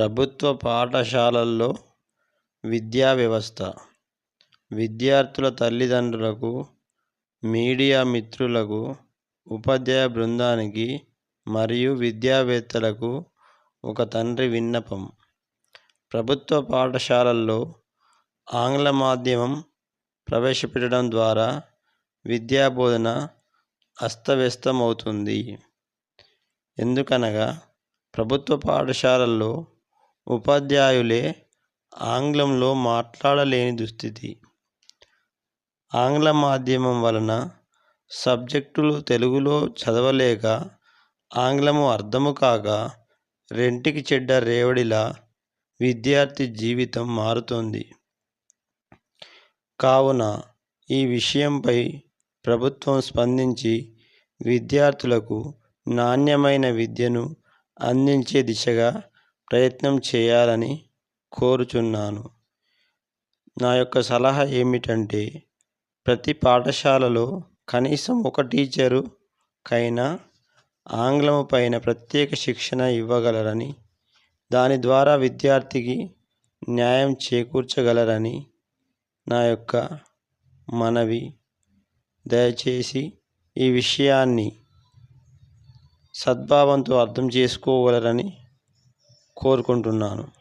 ప్రభుత్వ పాఠశాలల్లో విద్యా వ్యవస్థ. విద్యార్థుల తల్లిదండ్రులకు మీడియా మిత్రులకు ఉపాధ్యాయ బృందానికి మరియు విద్యావేత్తలకు ఒక తండ్రి విన్నపం. ప్రభుత్వ పాఠశాలల్లో ఆంగ్ల మాధ్యమం ప్రవేశపెట్టడం ద్వారా విద్యా బోధన అస్తవ్యస్తమవుతుంది. ఎందుకనగా ప్రభుత్వ పాఠశాలల్లో ఉపాధ్యాయులే ఆంగ్లంలో మాట్లాడలేని దుస్థితి. ఆంగ్ల మాధ్యమం వలన సబ్జెక్టులు తెలుగులో చదవలేక ఆంగ్లము అర్థము కాక రెంటికి చెడ్డ రేవడిలా విద్యార్థి జీవితం మారుతోంది. కావున ఈ విషయంపై ప్రభుత్వం స్పందించి విద్యార్థులకు నాణ్యమైన విద్యను అందించే దిశగా ప్రయత్నం చేయాలని కోరుచున్నాను. నా యొక్క సలహా ఏమిటంటే ప్రతి పాఠశాలలో కనీసం ఒక టీచరు కైనా ఆంగ్లము పైన ప్రత్యేక శిక్షణ ఇవ్వగలరని దాని ద్వారా విద్యార్థికి న్యాయం చేకూర్చగలరని నా యొక్క మనవి. దయచేసి ఈ విషయాన్ని సద్భావంతో అర్థం చేసుకోగలరని కోరుకుంటున్నాను.